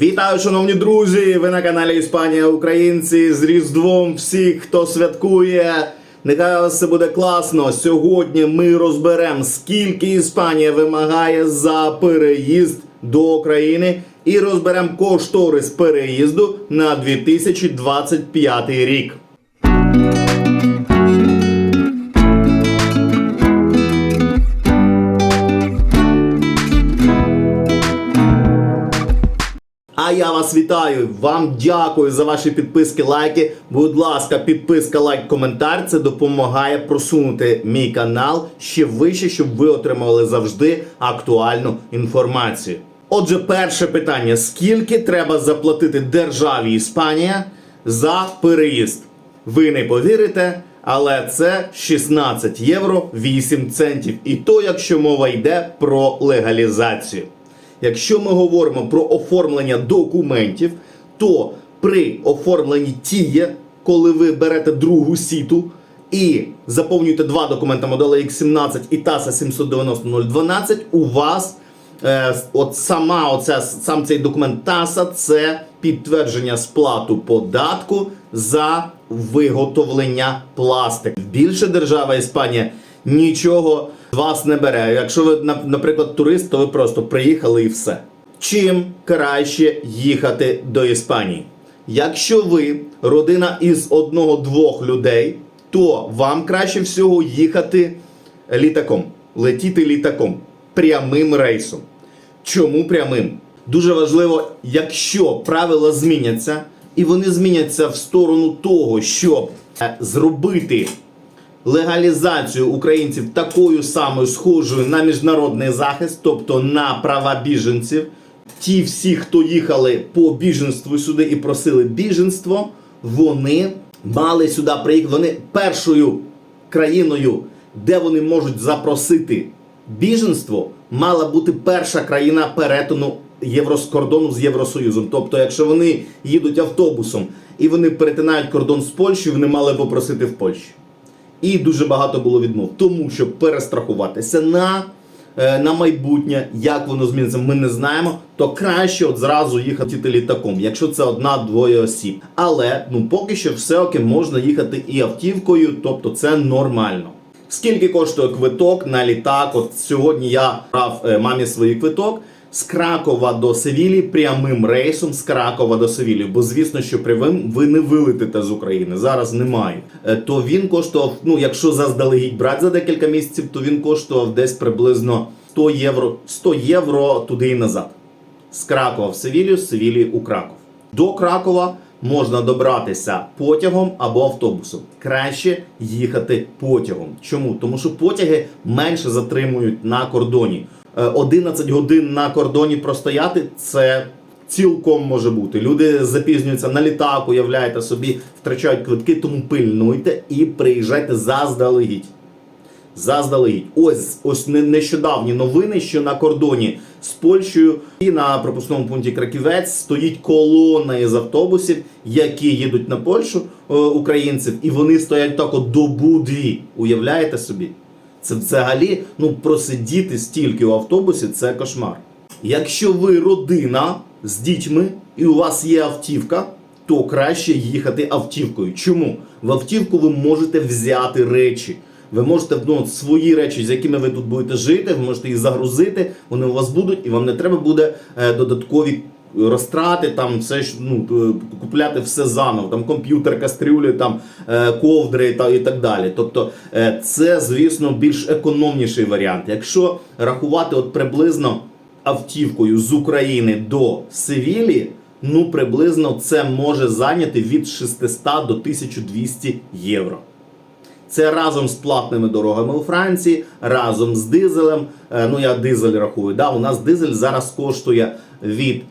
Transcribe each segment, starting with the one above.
Вітаю, шановні друзі! Ви на каналі Іспанія Українці з Різдвом всіх, хто святкує. Нехай у вас все буде класно. Сьогодні ми розберемо, скільки Іспанія вимагає за переїзд до України, і розберемо кошторис переїзду на 2025 рік. А я вас вітаю. Вам дякую за ваші підписки, лайки. Будь ласка, підписка, лайк, коментар. Це допомагає просунути мій канал ще вище, щоб ви отримали завжди актуальну інформацію. Отже, перше питання: скільки треба заплатити державі Іспанія за переїзд? Ви не повірите, але це 16 євро 8 центів. І то, якщо мова йде про легалізацію. Якщо ми говоримо про оформлення документів, то при оформленні тіє, коли ви берете другу сіту і заповнюєте два документи модели X17 і TASA 790 у вас е, от сама оця, сам цей документ ТАСА це підтвердження сплату податку за виготовлення пластику. Більше держава Іспанія нічого вас не бере. Якщо ви, наприклад, турист, то ви просто приїхали і все. Чим краще їхати до Іспанії? Якщо ви родина із одного-двох людей, то вам краще всього їхати літаком, летіти літаком, прямим рейсом. Чому прямим? Дуже важливо, якщо правила зміняться, і вони зміняться в сторону того, щоб е, зробити легалізацію українців такою самою схожою на міжнародний захист, тобто на права біженців. Ті всі, хто їхали по біженству сюди і просили біженство, вони мали сюди приїхати. Вони першою країною, де вони можуть запросити біженство, мала бути перша країна перетину євроскордону з Євросоюзом. Тобто, якщо вони їдуть автобусом і вони перетинають кордон з Польщею, вони мали попросити в Польщі. І дуже багато було відмов. Тому щоб перестрахуватися на, е, на майбутнє, як воно зміниться, ми не знаємо. То краще от зразу їхати літаком, якщо це одна-двоє осіб. Але ну поки що все окей, можна їхати і автівкою, тобто це нормально. Скільки коштує квиток на літак? От сьогодні я брав е, мамі свій квиток з Кракова до Севілі прямим рейсом з Кракова до Севілі. Бо звісно, що прямим ви не вилетите з України. Зараз немає. Е, То він коштував, ну якщо заздалегідь брати за декілька місяців, то він коштував десь приблизно 100 євро, 100 євро туди і назад. З Кракова в Севілію, з Севілії у Краков. До Кракова можна добратися потягом або автобусом. Краще їхати потягом. Чому? Тому що потяги менше затримують на кордоні. Е, 11 годин на кордоні простояти це цілком може бути. Люди запізнюються на літак, уявляєте собі, втрачають квитки, тому пильнуйте і приїжджайте заздалегідь. Заздалегідь. Ось ось не- нещодавні новини, що на кордоні з Польщею і на пропускному пункті Краківець стоїть колона із автобусів, які їдуть на Польщу е, українців, і вони стоять так от добу дві. Уявляєте собі? Це взагалі ну просидіти стільки у автобусі це кошмар. Якщо ви родина з дітьми і у вас є автівка, то краще їхати автівкою. Чому? В автівку ви можете взяти речі. Ви можете ну, свої речі, з якими ви тут будете жити, ви можете їх загрузити, вони у вас будуть, і вам не треба буде е, додаткові розтрати, там все ну купляти все заново, там комп'ютер, кастрюлі, там е, ковдри та і так далі. Тобто, е, це, звісно, більш економніший варіант. Якщо рахувати от приблизно автівкою з України до Севілі, ну приблизно це може зайняти від 600 до 1200 євро. Це разом з платними дорогами у Франції, разом з дизелем. Е, Ну я дизель рахую. Да, у нас дизель зараз коштує від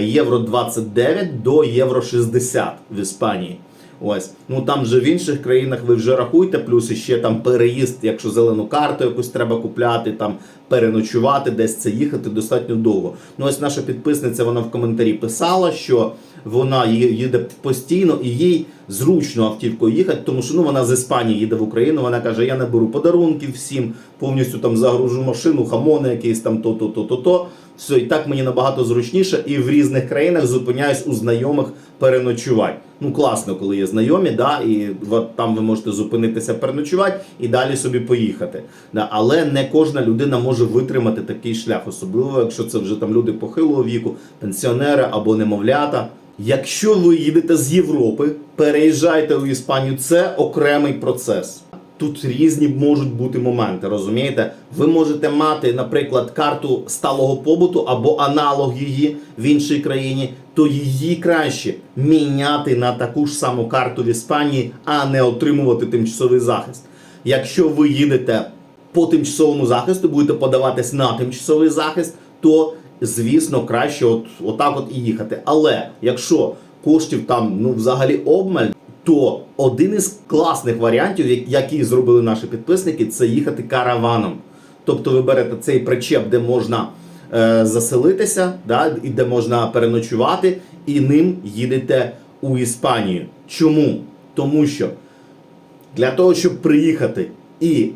євро 29 до євро 60 в Іспанії. Ось, ну там вже в інших країнах ви вже рахуйте, плюс іще там переїзд, якщо зелену карту якусь треба купляти, там переночувати, десь це їхати достатньо довго. Ну ось наша підписниця вона в коментарі писала, що вона їде постійно і їй зручно автівкою їхати, тому що ну вона з Іспанії їде в Україну. Вона каже: я не беру подарунків всім, повністю там загружу машину, хамони якісь там то, то, то, то, то. Все, і так мені набагато зручніше, і в різних країнах зупиняюсь у знайомих переночувати. Ну класно, коли є знайомі, да, і там ви можете зупинитися переночувати і далі собі поїхати. Да, але не кожна людина може витримати такий шлях, особливо якщо це вже там люди похилого віку, пенсіонери або немовлята. Якщо ви їдете з Європи, переїжджайте у Іспанію, це окремий процес. Тут різні можуть бути моменти, розумієте? Ви можете мати, наприклад, карту сталого побуту або аналог її в іншій країні, то її краще міняти на таку ж саму карту в Іспанії, а не отримувати тимчасовий захист. Якщо ви їдете по тимчасовому захисту, будете подаватись на тимчасовий захист, то звісно краще от, отак от і їхати. Але якщо коштів там ну взагалі обмаль, то один із класних варіантів, як- які зробили наші підписники, це їхати караваном. Тобто ви берете цей причеп, де можна е, заселитися, да, і де можна переночувати, і ним їдете у Іспанію. Чому? Тому що для того, щоб приїхати і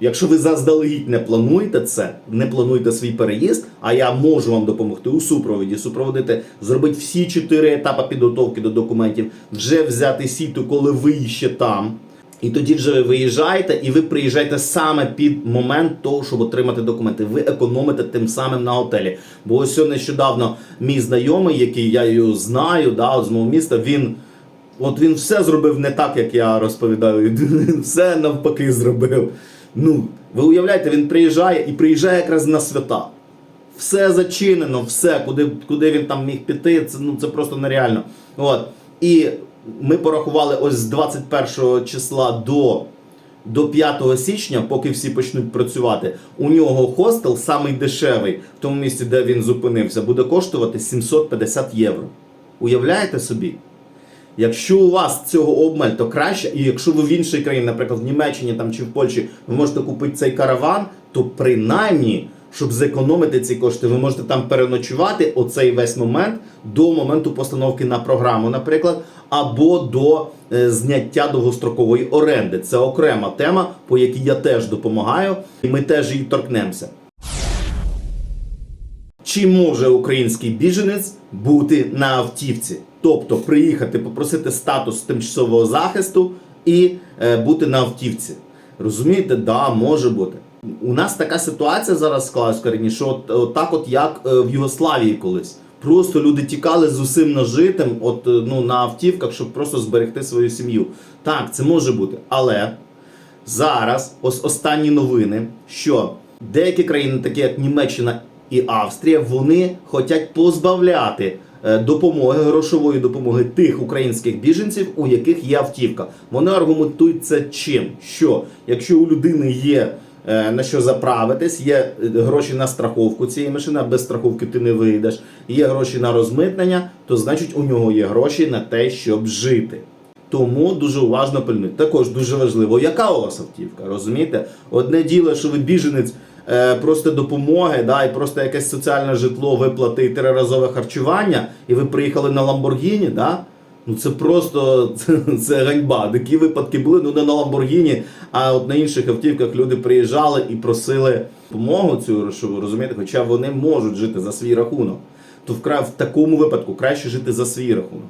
Якщо ви заздалегідь не плануєте це, не плануєте свій переїзд, а я можу вам допомогти у супроводі, супроводити, зробити всі чотири етапи підготовки до документів, вже взяти сіту, коли ви ще там. І тоді вже ви виїжджаєте, і ви приїжджаєте саме під момент того, щоб отримати документи. Ви економите тим самим на готелі. Бо ось нещодавно мій знайомий, який я його знаю, да, з мого міста, він. От він все зробив не так, як я розповідаю. Він все навпаки зробив. Ну, ви уявляєте, він приїжджає і приїжджає якраз на свята. Все зачинено, все, куди, куди він там міг піти, це, ну, це просто нереально. От. І ми порахували ось з 21 числа до, до 5 січня, поки всі почнуть працювати. У нього хостел, самий дешевий, в тому місці, де він зупинився, буде коштувати 750 євро. Уявляєте собі? Якщо у вас цього обмаль, то краще, і якщо ви в іншій країні, наприклад, в Німеччині там чи в Польщі, ви можете купити цей караван, то принаймні, щоб зекономити ці кошти, ви можете там переночувати оцей весь момент до моменту постановки на програму, наприклад, або до е, зняття довгострокової оренди. Це окрема тема, по якій я теж допомагаю, і ми теж її торкнемося. Чи може український біженець бути на автівці? Тобто приїхати, попросити статус тимчасового захисту і е, бути на автівці. Розумієте, да, може бути. У нас така ситуація зараз склалась в що от, от так, от як е, в Югославії колись. Просто люди тікали з усім нажитим, от е, ну на автівках, щоб просто зберегти свою сім'ю. Так, це може бути, але зараз ось останні новини, що деякі країни, такі як Німеччина і Австрія, вони хочуть позбавляти допомоги, грошової допомоги тих українських біженців, у яких є автівка. Вони аргументують це чим? Що якщо у людини є е, на що заправитись, є е, гроші на страховку цієї машини, а без страховки ти не вийдеш, є гроші на розмитнення, то значить у нього є гроші на те, щоб жити. Тому дуже уважно пильнуйте. Також дуже важливо, яка у вас автівка, розумієте? Одне діло, що ви біженець е, просто допомоги, да, і просто якесь соціальне житло, виплати і триразове харчування, і ви приїхали на Ламборгіні, да? Ну це просто це, це ганьба. Такі випадки були, ну не на Ламборгіні, а от на інших автівках люди приїжджали і просили допомогу цю грошову, розумієте, хоча вони можуть жити за свій рахунок. То вкрай в такому випадку краще жити за свій рахунок.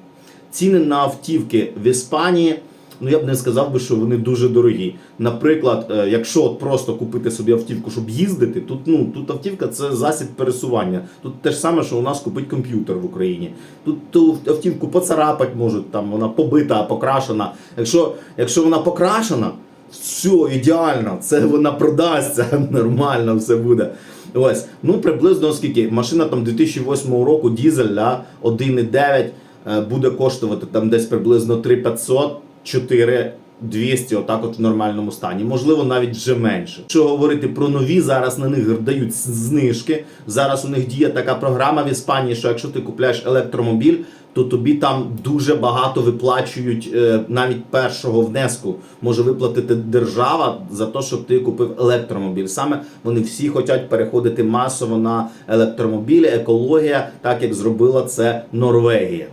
Ціни на автівки в Іспанії, ну я б не сказав би, що вони дуже дорогі. Наприклад, е, якщо от просто купити собі автівку, щоб їздити, тут ну тут автівка це засіб пересування. Тут те ж саме, що у нас купить комп'ютер в Україні. Тут ту автівку поцарапать можуть, там вона побита, покрашена. Якщо, якщо вона покрашена, все ідеально, це вона продасться, нормально все буде. Ось, ну приблизно скільки машина там 2008 року, дізель, да, 1,9 е, буде коштувати там десь приблизно 3500, 4200, отак от в нормальному стані. Можливо, навіть вже менше. Якщо говорити про нові, зараз на них дають знижки. Зараз у них діє така програма в Іспанії, що якщо ти купляєш електромобіль, то тобі там дуже багато виплачують е, навіть першого внеску. Може виплатити держава за те, щоб ти купив електромобіль. Саме вони всі хочуть переходити масово на електромобілі, екологія, так як зробила це Норвегія.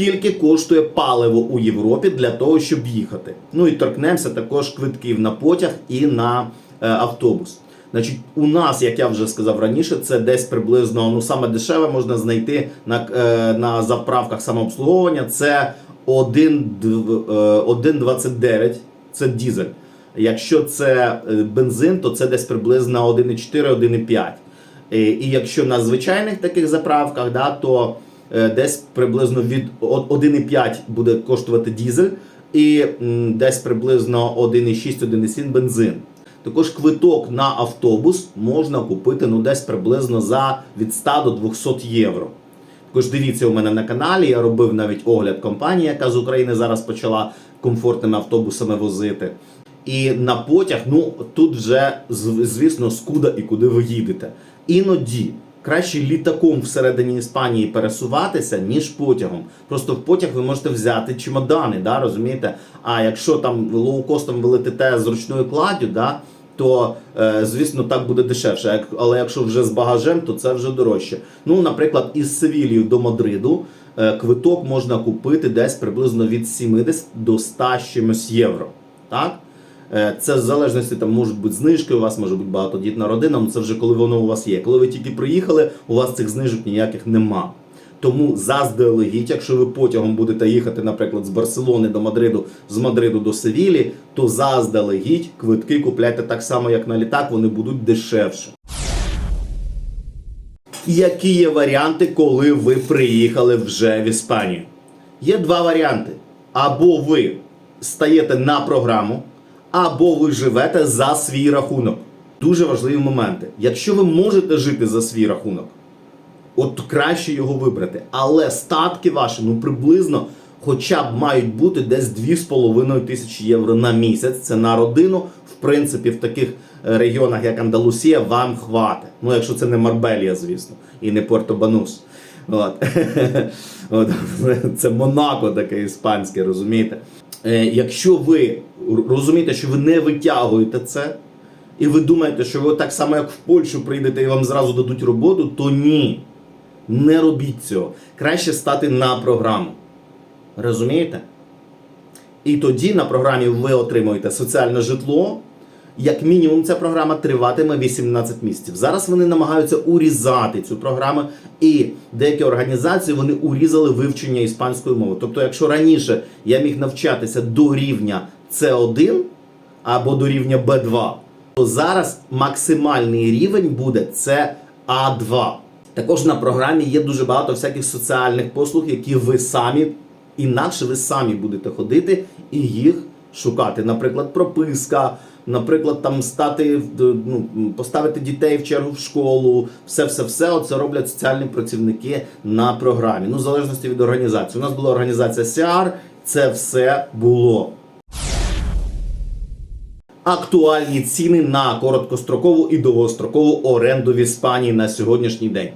Скільки коштує паливо у Європі для того, щоб їхати? Ну і торкнемося також квитків на потяг і на е, автобус. Значить, у нас, як я вже сказав раніше, це десь приблизно ну саме дешеве можна знайти на, е, на заправках самообслуговування. Це 1, дв- е, 1,29, це дізель. Якщо це бензин, то це десь приблизно 1,4-1,5. Е, І якщо на звичайних таких заправках, да, то десь приблизно від 1,5 буде коштувати дізель, і десь приблизно 1,6-1,7 бензин. Також квиток на автобус можна купити ну, десь приблизно за від 100 до 200 євро. Також дивіться у мене на каналі. Я робив навіть огляд компанії, яка з України зараз почала комфортними автобусами возити. І на потяг, ну тут вже звісно скуда і куди ви їдете. Іноді краще літаком всередині Іспанії пересуватися, ніж потягом. Просто в потяг ви можете взяти чемодани, да, розумієте? А якщо там лоукостом ви летите з ручною кладдю, да, то е, звісно так буде дешевше. Але якщо вже з багажем, то це вже дорожче. Ну, наприклад, із Севілії до Мадриду е, квиток можна купити десь приблизно від 70 до 100 чимось євро. Так? Е, Це в залежності там можуть бути знижки, у вас може бути багатодітна родина, ну це вже коли воно у вас є. Коли ви тільки приїхали, у вас цих знижок ніяких нема. Тому заздалегідь, якщо ви потягом будете їхати, наприклад, з Барселони до Мадриду, з Мадриду до Севілі, то заздалегідь квитки купляйте так само, як на літак, вони будуть дешевше. Які є варіанти, коли ви приїхали вже в Іспанію? Є два варіанти. Або ви стаєте на програму, або ви живете за свій рахунок. Дуже важливі моменти. Якщо ви можете жити за свій рахунок, от краще його вибрати. Але статки ваші, ну приблизно, хоча б мають бути десь 2,5 тисячі євро на місяць. Це на родину. В принципі, в таких е, регіонах, як Андалусія, вам хватить. Ну, якщо це не Марбелія, звісно, і не Порто-Банус. От. Це Монако таке іспанське, розумієте? Е, Якщо ви розумієте, що ви не витягуєте це, і ви думаєте, що ви так само, як в Польщу прийдете і вам зразу дадуть роботу, то ні. Не робіть цього. Краще стати на програму. Розумієте? І тоді на програмі ви отримуєте соціальне житло. Як мінімум, ця програма триватиме 18 місяців. Зараз вони намагаються урізати цю програму, і деякі організації вони урізали вивчення іспанської мови. Тобто, якщо раніше я міг навчатися до рівня С1 або до рівня Б2, то зараз максимальний рівень буде це А2. Також на програмі є дуже багато всяких соціальних послуг, які ви самі, інакше ви самі будете ходити і їх шукати. Наприклад, прописка, наприклад, там стати ну, поставити дітей в чергу в школу, все, все, все оце роблять соціальні працівники на програмі. Ну, в залежності від організації. У нас була організація SIAR, це все було актуальні ціни на короткострокову і довгострокову оренду в Іспанії на сьогоднішній день.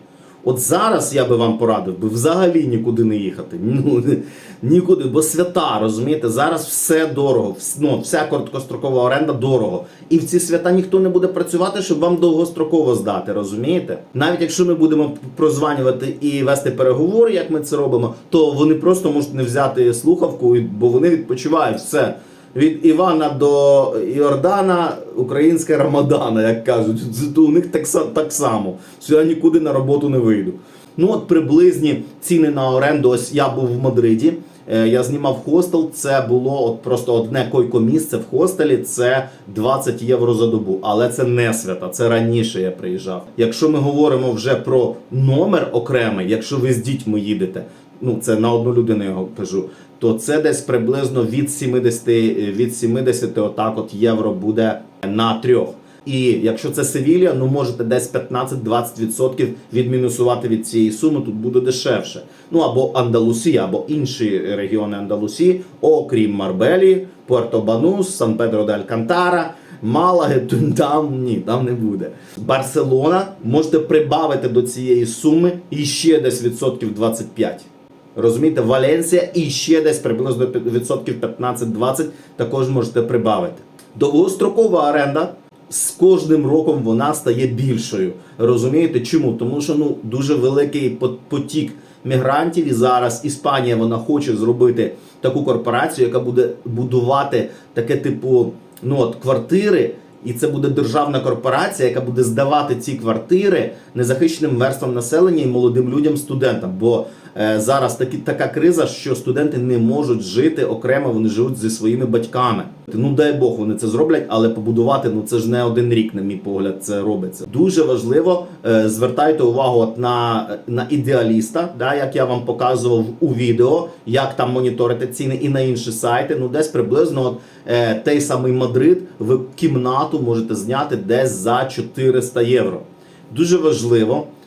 От зараз я би вам порадив би взагалі нікуди не їхати. Ну нікуди, бо свята, розумієте, зараз все дорого. Ну, вся короткострокова оренда дорого. І в ці свята ніхто не буде працювати, щоб вам довгостроково здати, розумієте? Навіть якщо ми будемо прозванювати і вести переговори, як ми це робимо, то вони просто можуть не взяти слухавку, бо вони відпочивають все. Від Івана до Йордана українська Рамадана, як кажуть. У них так, так само. Я нікуди на роботу не вийду. Ну от приблизні ціни на оренду. Ось я був в Мадриді. е, Я знімав хостел. Це було от просто одне койко-місце в хостелі. Це 20 євро за добу. Але це не свята. Це раніше я приїжджав. Якщо ми говоримо вже про номер окремий, якщо ви з дітьми їдете, ну це на одну людину я кажу, то це десь приблизно від 70, від 70 отак от євро буде на трьох. І якщо це Севілія, ну можете десь 15-20% відмінусувати від цієї суми, тут буде дешевше. Ну або Андалусія, або інші регіони Андалусії, окрім Марбелі, Пуерто-Банус, Сан-Педро де Алькантара. Малаги, там ні, там не буде. Барселона можете прибавити до цієї суми і ще десь відсотків 25. Розумієте, Валенсія і ще десь приблизно відсотків 15-20 також можете прибавити. Довгострокова оренда з кожним роком вона стає більшою. Розумієте, чому? Тому що ну дуже великий потік мігрантів, і зараз Іспанія вона хоче зробити таку корпорацію, яка буде будувати таке типу ну от квартири І це буде державна корпорація, яка буде здавати ці квартири незахищеним верствам населення і молодим людям, студентам. Бо зараз такі, така криза, що студенти не можуть жити окремо, вони живуть зі своїми батьками. Ну дай Бог, вони це зроблять, але побудувати ну це ж не один рік, на мій погляд, це робиться. Дуже важливо е, звертайте увагу от на, на ідеаліста, да, як я вам показував у відео, як там моніторити ціни і на інші сайти. Ну, десь приблизно от, е, той самий Мадрид, ви кімнату можете зняти десь за 400 євро. Дуже важливо е,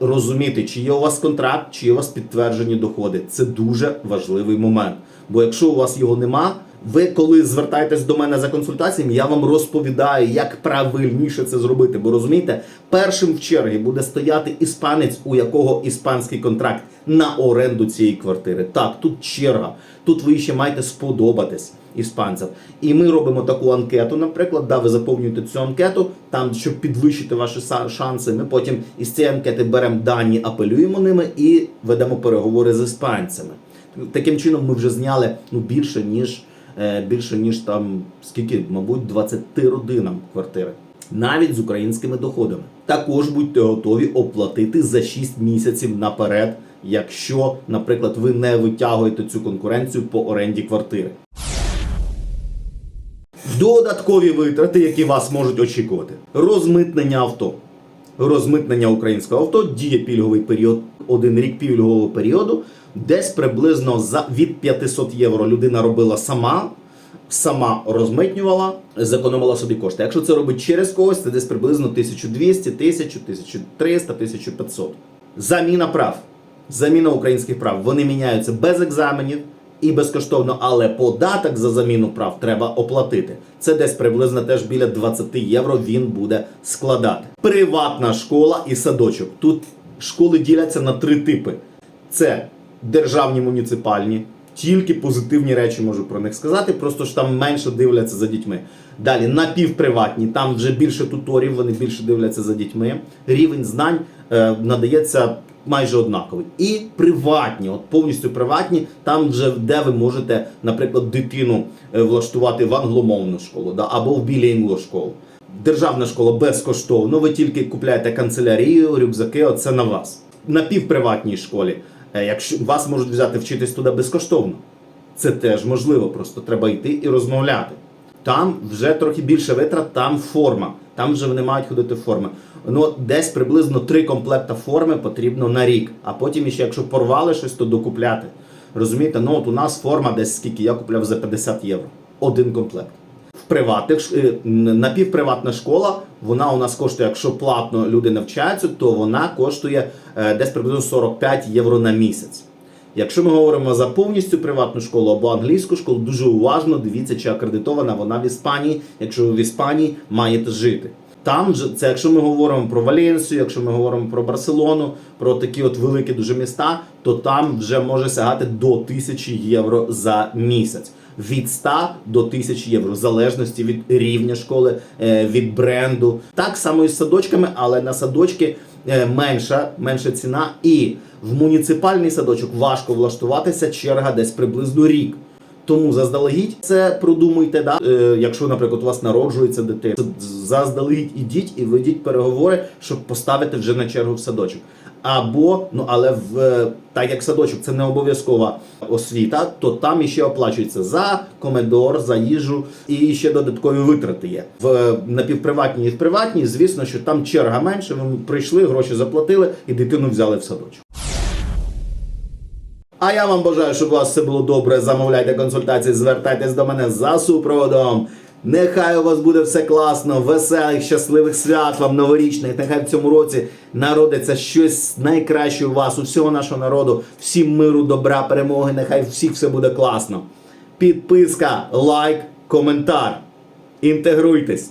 розуміти, чи є у вас контракт, чи є у вас підтверджені доходи. Це дуже важливий момент. Бо якщо у вас його нема, ви коли звертаєтесь до мене за консультаціями, я вам розповідаю, як правильніше це зробити. Бо розумієте, першим в черзі буде стояти іспанець, у якого іспанський контракт на оренду цієї квартири. Так, тут черга. Тут ви ще маєте сподобатись іспанцям. І ми робимо таку анкету, наприклад, да, ви заповнюєте цю анкету, там, щоб підвищити ваші шанси. Ми потім із цієї анкети беремо дані, апелюємо ними і ведемо переговори з іспанцями. Таким чином, ми вже зняли ну, більше, ніж більше, ніж там скільки, мабуть, 20 родинам квартири. Навіть з українськими доходами. Також будьте готові оплатити за 6 місяців наперед, якщо, наприклад, ви не витягуєте цю конкуренцію по оренді квартири. Додаткові витрати, які вас можуть очікувати. Розмитнення авто. Розмитнення українського авто діє пільговий період, один рік пільгового періоду. Десь приблизно за від 500 євро людина робила сама, сама розмитнювала, зекономила собі кошти. Якщо це робить через когось, це десь приблизно 1200, 1000, 1300, 1500. Заміна прав. Заміна українських прав. Вони міняються без екзаменів і безкоштовно, але податок за заміну прав треба оплатити. Це десь приблизно теж біля 20 євро він буде складати. Приватна школа і садочок. Тут школи діляться на три типи: це державні муніципальні. Тільки позитивні речі можу про них сказати, просто ж там менше дивляться за дітьми. Далі напівприватні, там вже більше туторів, вони більше дивляться за дітьми. Рівень знань е, надається майже однаковий. І приватні, от повністю приватні, там вже де ви можете, наприклад, дитину е, влаштувати в англомовну школу да, або в білінгво школу. Державна школа безкоштовно, ви тільки купляєте канцелярію, рюкзаки, оце на вас. На півприватній школі, е, якщо вас можуть взяти вчитись туди безкоштовно, це теж можливо, просто треба йти і розмовляти. Там вже трохи більше витрат, там форма. Там вже вони мають ходити форми. Ну, десь приблизно три комплекта форми потрібно на рік. А потім ще, якщо порвали щось, то докупляти. Розумієте, ну от у нас форма десь скільки я купляв за 50 євро. Один комплект. В приватних е, напівприватна школа, вона у нас коштує, якщо платно люди навчаються, то вона коштує е, десь приблизно 45 євро на місяць. Якщо ми говоримо за повністю приватну школу або англійську школу, дуже уважно дивіться, чи акредитована вона в Іспанії, якщо ви в Іспанії маєте жити. Там це, якщо ми говоримо про Валенсію, якщо ми говоримо про Барселону, про такі от великі дуже міста, то там вже може сягати до 1000 євро за місяць. Від 100 до 1000 євро, в залежності від рівня школи, е, від бренду. Так само і з садочками, але на садочки менша, менша ціна. І в муніципальний садочок важко влаштуватися, черга десь приблизно рік. Тому заздалегідь це продумуйте. Да? Е, якщо, наприклад, у вас народжується дитина, заздалегідь ідіть і ведіть переговори, щоб поставити вже на чергу в садочок. Або, ну але в так як садочок це не обов'язкова освіта, то там іще оплачується за комедор, за їжу і ще додаткові витрати є. В напівприватній і в приватній, звісно, що там черга менше. Ви прийшли, гроші заплатили і дитину взяли в садочок. А я вам бажаю, щоб у вас все було добре. Замовляйте консультації, звертайтесь до мене за супроводом. Нехай у вас буде все класно, веселих, щасливих свят вам новорічних. Нехай в цьому році народиться щось найкраще у вас, у всього нашого народу. Всім миру, добра, перемоги. Нехай всіх все буде класно. Підписка, лайк, коментар. Інтегруйтесь.